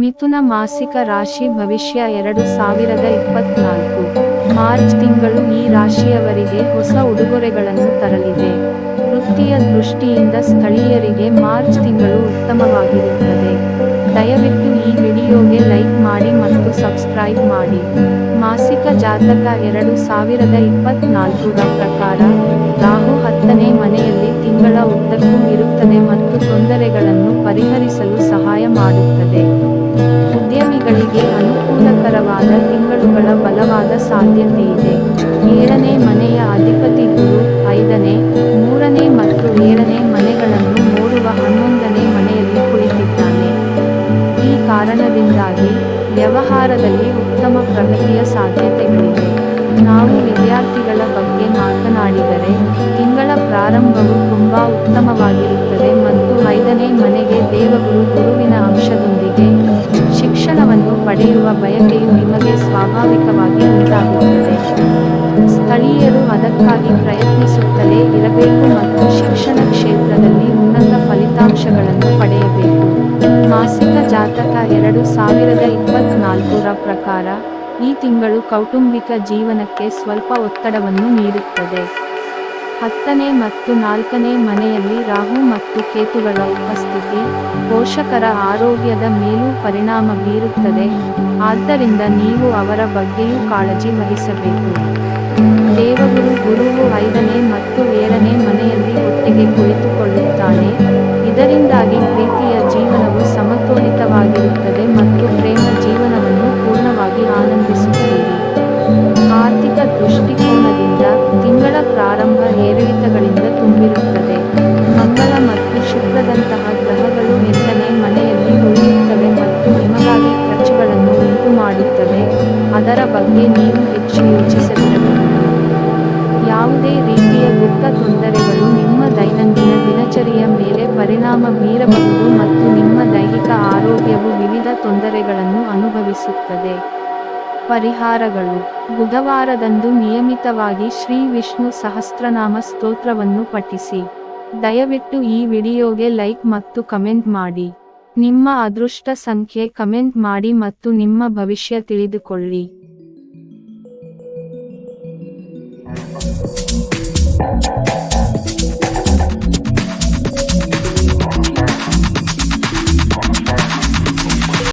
ಮಿಥುನ ಮಾಸಿಕ ರಾಶಿ ಭವಿಷ್ಯ ಎರಡು ಸಾವಿರದ ಇಪ್ಪತ್ನಾಲ್ಕು. ಮಾರ್ಚ್ ತಿಂಗಳು ಈ ರಾಶಿಯವರಿಗೆ ಹೊಸ ಉಡುಗೊರೆಗಳನ್ನು ತರಲಿದೆ. ವೃತ್ತಿಯ ದೃಷ್ಟಿಯಿಂದ ಸ್ಥಳೀಯರಿಗೆ ಮಾರ್ಚ್ ತಿಂಗಳು ಉತ್ತಮವಾಗಿರುತ್ತದೆ. ದಯವಿಟ್ಟು ಈ ವಿಡಿಯೋಗೆ ಲೈಕ್ ಮಾಡಿ ಮತ್ತು ಸಬ್ಸ್ಕ್ರೈಬ್ ಮಾಡಿ. ಮಾಸಿಕ ಜಾತಕ ಎರಡು ಸಾವಿರದ ಇಪ್ಪತ್ನಾಲ್ಕರ ಪ್ರಕಾರ ರಾಹು ಹತ್ತನೇ ಮನೆಯಲ್ಲಿ ತಿಂಗಳ ಉದ್ದಕ್ಕೂ ಇರುತ್ತದೆ ಮತ್ತು ತೊಂದರೆಗಳನ್ನು ಪರಿಹರಿಸಲು ಸಹಾಯ ಮಾಡುತ್ತದೆ. ಉದ್ಯಮಿಗಳಿಗೆ ಅನುಕೂಲಕರವಾದ ತಿಂಗಳುಗಳ ಬಲವಾದ ಸಾಧ್ಯತೆ ಇದೆ ಏಳನೇ ವ್ಯವಹಾರದಲ್ಲಿ ಉತ್ತಮ ಪ್ರಗತಿಯ ಸಾಧ್ಯತೆಗಳಿವೆ. ನಾವು ವಿದ್ಯಾರ್ಥಿಗಳ ಬಗ್ಗೆ ಮಾತನಾಡಿದರೆ ತಿಂಗಳ ಪ್ರಾರಂಭವು ತುಂಬ ಉತ್ತಮವಾಗಿರುತ್ತದೆ ಮತ್ತು ಐದನೇ ಮನೆಗೆ ದೇವಗುರು ಗುರುವಿನ ಅಂಶದೊಂದಿಗೆ ಶಿಕ್ಷಣವನ್ನು ಪಡೆಯುವ ಬಯಕೆಯು ನಿಮಗೆ ಸ್ವಾಭಾವಿಕವಾಗಿ ಉಂಟಾಗುತ್ತದೆ. ಸ್ಥಳೀಯರು ಅದಕ್ಕಾಗಿ ಪ್ರಯತ್ನಿಸುತ್ತಲೇ ಇರಬೇಕು ಮತ್ತು ಶಿಕ್ಷಣ ಕ್ಷೇತ್ರದಲ್ಲಿ ಉನ್ನತ ಫಲಿತಾಂಶಗಳನ್ನು ಪಡೆಯಬೇಕು. ಮಾಸಿಕ ಜಾತಕ ಎರಡು ಸಾವಿರದ ಇಪ್ಪತ್ನಾಲ್ಕರ ಪ್ರಕಾರ ಈ ತಿಂಗಳು ಕೌಟುಂಬಿಕ ಜೀವನಕ್ಕೆ ಸ್ವಲ್ಪ ಒತ್ತಡವನ್ನು ನೀಡುತ್ತದೆ. ಹತ್ತನೇ ಮತ್ತು ನಾಲ್ಕನೇ ಮನೆಯಲ್ಲಿ ರಾಹು ಮತ್ತು ಕೇತುಗಳ ಉಪಸ್ಥಿತಿ ಪೋಷಕರ ಆರೋಗ್ಯದ ಮೇಲೂ ಪರಿಣಾಮ ಬೀರುತ್ತದೆ. ಆದ್ದರಿಂದ ನೀವು ಅವರ ಬಗ್ಗೆಯೂ ಕಾಳಜಿ ವಹಿಸಬೇಕು. ದೇವಗುರು ಗುರುವು ಐದನೇ ಮತ್ತು ಏಳನೇ ಮನೆಯಲ್ಲಿ ಒಟ್ಟಿಗೆ ಕುಳಿತುಕೊಳ್ಳುತ್ತಾನೆ. ಇದರಿಂದಾಗಿ ಪ್ರೀತಿಯ ಜೀವನವು ದೃಷ್ಟಿಕೋನದಿಂದ ತಿಂಗಳ ಪ್ರಾರಂಭ ಏರಿಳಿತಗಳಿಂದ ತುಂಬಿರುತ್ತದೆ. ಮಂಗಳ ಮತ್ತು ಶುಕ್ರದಂತಹ ಗ್ರಹಗಳು ನಿಂತನೆ ಮನೆಯಲ್ಲಿ ಉಳಿಯುತ್ತವೆ ಮತ್ತು ನಿಮಗಾಗಿ ಖರ್ಚುಗಳನ್ನು ಉಂಟುಮಾಡುತ್ತವೆ. ಅದರ ಬಗ್ಗೆ ನೀವು ಹೆಚ್ಚು ಯೋಚಿಸಬೇಕು ಯಾವುದೇ ರೀತಿಯ ಗುಪ್ತ ತೊಂದರೆಗಳು ನಿಮ್ಮ ದೈನಂದಿನ ದಿನಚರಿಯ ಮೇಲೆ ಪರಿಣಾಮ ಬೀರಬಹುದು ಮತ್ತು ನಿಮ್ಮ ದೈಹಿಕ ಆರೋಗ್ಯವು ವಿವಿಧ ತೊಂದರೆಗಳನ್ನು ಅನುಭವಿಸುತ್ತದೆ. ಪರಿಹಾರಗಳು. ಬುಧವಾರದಂದು ನಿಯಮಿತವಾಗಿ ಶ್ರೀ ವಿಷ್ಣು ಸಹಸ್ರನಾಮ ಸ್ತೋತ್ರವನ್ನು ಪಠಿಸಿ. ದಯವಿಟ್ಟು ಈ ವಿಡಿಯೋಗೆ ಲೈಕ್ ಮತ್ತು ಕಮೆಂಟ್ ಮಾಡಿ. ನಿಮ್ಮ ಅದೃಷ್ಟ ಸಂಖ್ಯೆ ಕಮೆಂಟ್ ಮಾಡಿ ಮತ್ತು ನಿಮ್ಮ ಭವಿಷ್ಯ ತಿಳಿದುಕೊಳ್ಳಿ.